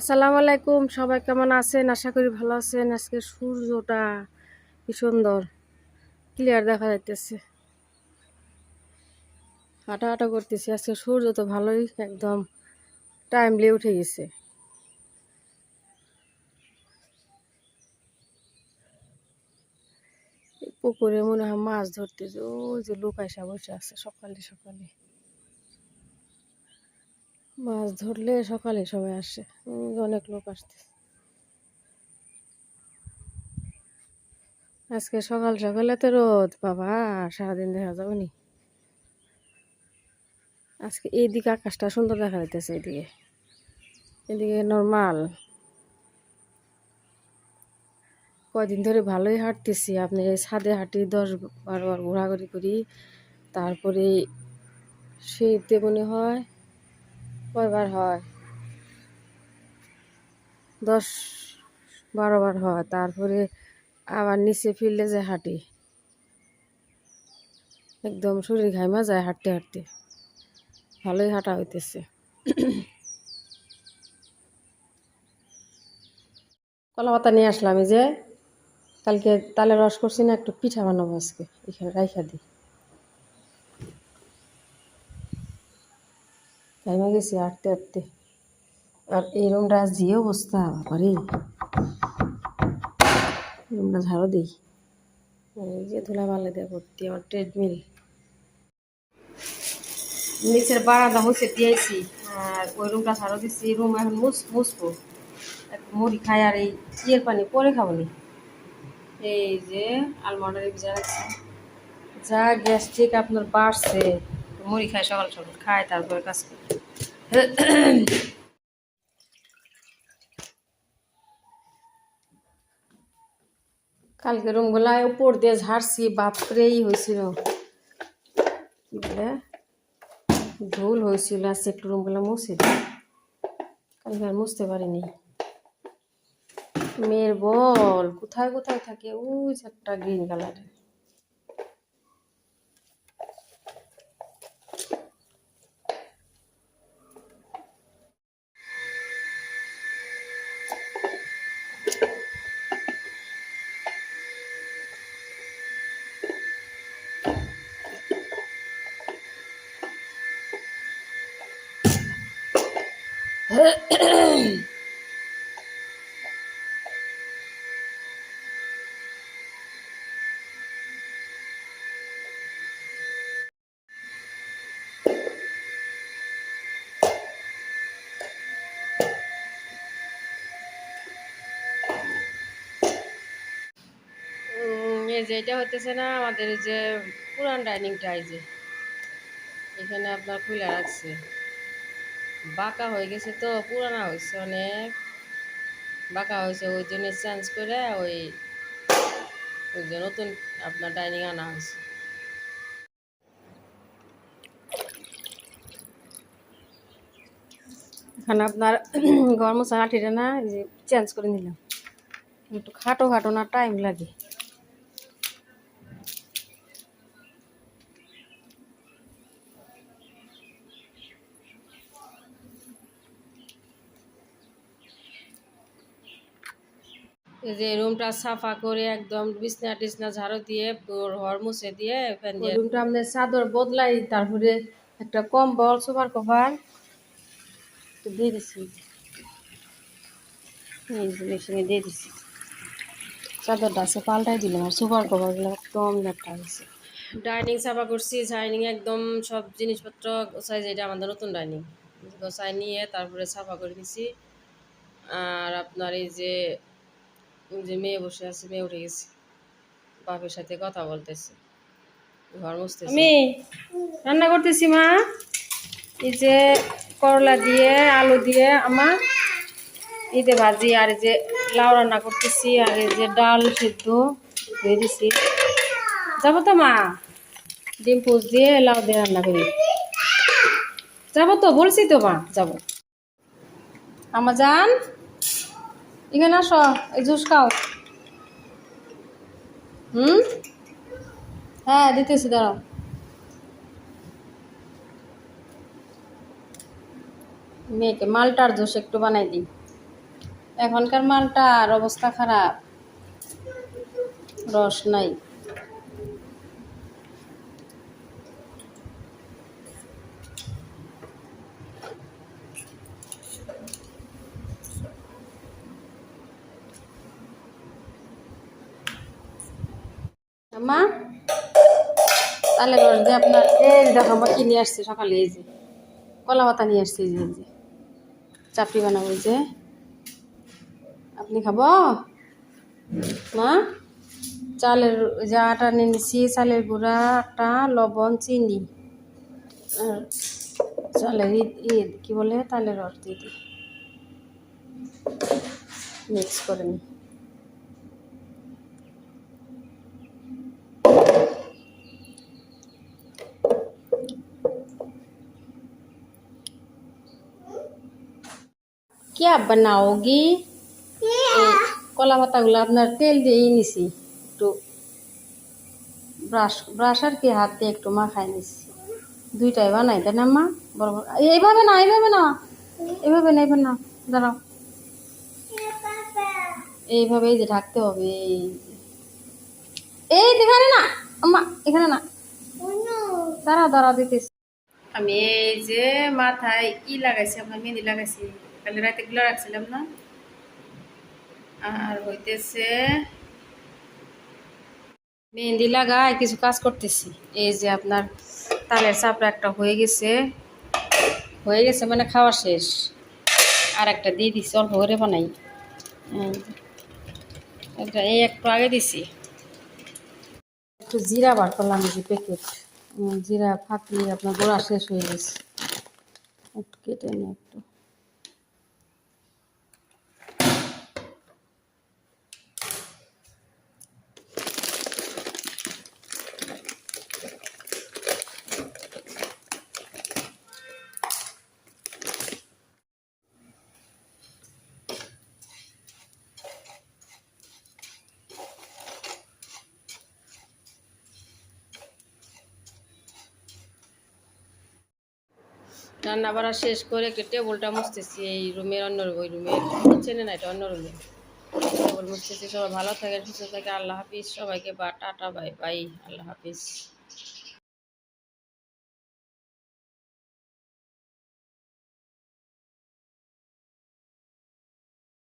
আসসালামু আলাইকুম, সবাই কেমন আছেন? আশা করি ভালো আছেন। আজকে সূর্যটা কি সুন্দর। ক্লিয়ার দেখা যাইতেছে। হাঁটা হাঁটা করতেছি। আজকে সূর্য তো ভালোই একদম টাইমলি উঠে গেছে। পুকুরে মনে হয় মাছ ধরতেছে। ওই যে লোক আইসা বসে আছে সকালে সকালে। মাছ ধরলে সকালে সবাই আসে। অনেক লোক আসছে আজকে সকাল সকালে তো রোদ, বাবা, সারাদিন দেখা যাবে নি। আজকে এইদিকে আকাশটা সুন্দর দেখা যাইতেছে এদিকে এদিকে নর্মাল কয়দিন ধরে ভালোই হাঁটতেছি। আপনি ছাদে হাঁটি দশ বারো বার ঘোরাঘুরি করি, তারপরে শীতে মনে হয় কয়বার হয়। দশ বারো বার হয়, তারপরে আবার নিচে ফিরলে যায় হাঁটি। একদম শরীর ঘাইমা যায় হাঁটতে হাঁটতে। ভালোই হাঁটা হইতেছে। কলা পাতা নিয়ে আসলাম যে, কালকে তালে রস করছি না, একটু পিঠা বানাবো আজকে, এখানে রাইখা দিই। টাইমে গেছি আটতে হাঁটতে আর এই রুমটা যে অবস্থা, বাবারে। রুমটা ঝাড়ু দিই। এই যে ধুলা মালে দিয়ে ভর্তি আমার ট্রেডমিল নিচের বারান্দা হচ্ছে দিয়েছি আর ওই রুমটা ঝাড়ু দিচ্ছি এই রুম এখন মুছবো। একটু মুড়ি খাই আর এই ইয়ের পানি পরে খাব নি। এই যে আলমারির ভিজা রাখছি যা গ্যাস্ট্রিক আপনার বাড়ছে, মুড়ি খাই সকাল সকাল খায় তারপরে কাজ করি। কালকে রুমগুলায় উপর দিয়ে ঝাড়ছি বাপরেই হয়েছিল কি বলে ধুল হয়েছিল আজকে একটু রুমগুলো মুছে কালকে আর মুছতে পারিনি। মেয়ের বল, কোথায় কোথায় থাকে? ওই একটা গ্রিন কালারের। যে এটা হতেছে না আমাদের যে পুরান ডাইনিংটা এই যে। এখানে আপনার খুলে রাখছে। বাঁকা হয়ে গেছে তো, পুরানা হয়েছে অনেক। বাঁকা হয়েছে, ওই জন্য চেঞ্জ করে ওই ওই যে নতুন আপনার ডাইনিং আনা হয়েছে। এখানে আপনার ঘর মশা আঠিটা না চেঞ্জ করে নিলাম। একটু খাটো খাটো না টাইম লাগে। যে রুমটা সাফা করে একদম বিছনা টিছনা ঝাড়ু দিয়ে ঘর মুছে দিয়ে রুমটা আমাদের চাদর বদলাই তারপরে একটা কম্বল সুপার কভার দিয়ে দিচ্ছি এই যে মেশিনে দিয়ে দিচ্ছি চাদরটা আছে পাল্টাই দিলাম আর সুপার কভারগুলো একদম লেপটা হয়েছে। ডাইনিং সাফা করছি ডাইনিং একদম সব জিনিসপত্র গোছাই যেটা আমাদের নতুন ডাইনিং। গোছাই নিয়ে তারপরে সাফা করে দিছি আর আপনার এই যে যে মেয়ে বসে আছে, মেয়ে উঠে গেছে। বাপের সাথে কথা বলতেছে। ঘর মুছতেছে। আমি রান্না করতেছি, মা। এই যে করলা দিয়ে, আলু দিয়ে আমার ঈদে ভাজি, আর যে লাউ রান্না করতেছি, আর এই যে ডাল সিদ্ধ ধুয়ে দিছি। যাব তো, মা। ডিম পোচ দিয়ে লাউ দিয়ে রান্না করি। যাব তো, বলছি তো, মা। যাব। আমার যান এখানে আসো, এই জুস খাও। হুম? হ্যাঁ দিতেছি, দাঁড়াও। মেয়েকে মালটার জুস একটু বানাই দিই। এখনকার মালটার অবস্থা খারাপ। রস নাই। মা, তাহলে রস দিয়ে আপনার, এই দেখো আমরা কিনে আসছি সকালে, এই যে কলা পাতা নিয়ে আসছি, এই যে যে চাপড়ি বানাবো যে। আপনি খাব? মা, চালের যে আটা নিয়ে নিচ্ছি চালের গুঁড়া, আটা, লবণ, চিনি। আর চালের ই ই, কী বলে, তালের রস দিয়ে দিই। মিক্স করে নিই। কি বানাওগি নাওগি কলা পাতাগুলো আপনার তেল দিয়ে নিছি একটু ব্রাশ ব্রাশ আর কি হাত দিয়ে একটু মাখাই নিছি দুইটাই বানাই তাই না মা বড় এইভাবে না এইভাবে না এইভাবে না এইভাবে না দাঁড়াও এইভাবেই যে ঢাকতে হবে এই এখানে না মা এখানে না দাঁড়া দাঁড়া দিতেছি আমি এই যে মাথায় ই লাগাইছি আপনার মেহেন্দি লাগাইছি কালে রাতে গুলো রাখছিলাম না। আর হইতেছে, মেহেন্দি লাগায় কিছু কাজ করতেছি। এই যে আপনার তালের চাপড়া একটা হয়ে গেছে। হয়ে গেছে মানে খাওয়া শেষ। আর একটা দিয়ে দিছি, অল্প করে বানাই। এই একটা আগে দিছি। একটু জিরা বার করলাম যে প্যাকেট জিরা ফাটিয়ে আপনার গোড়া শেষ হয়ে গেছে। একটু কেটে নিই একটু। রান্না বাড়া শেষ করে একটু টেবলটা মুছতেছি, এই রুমের অন্য রুম, ওই রুমে চেনে না এটা অন্য রুমে। টেবল মুছতেছি, সবাই ভালো থাকে সুস্থ থাকে আল্লাহ হাফিজ, সবাইকে বা, টাটা, বাই বাই, আল্লাহ হাফিজ।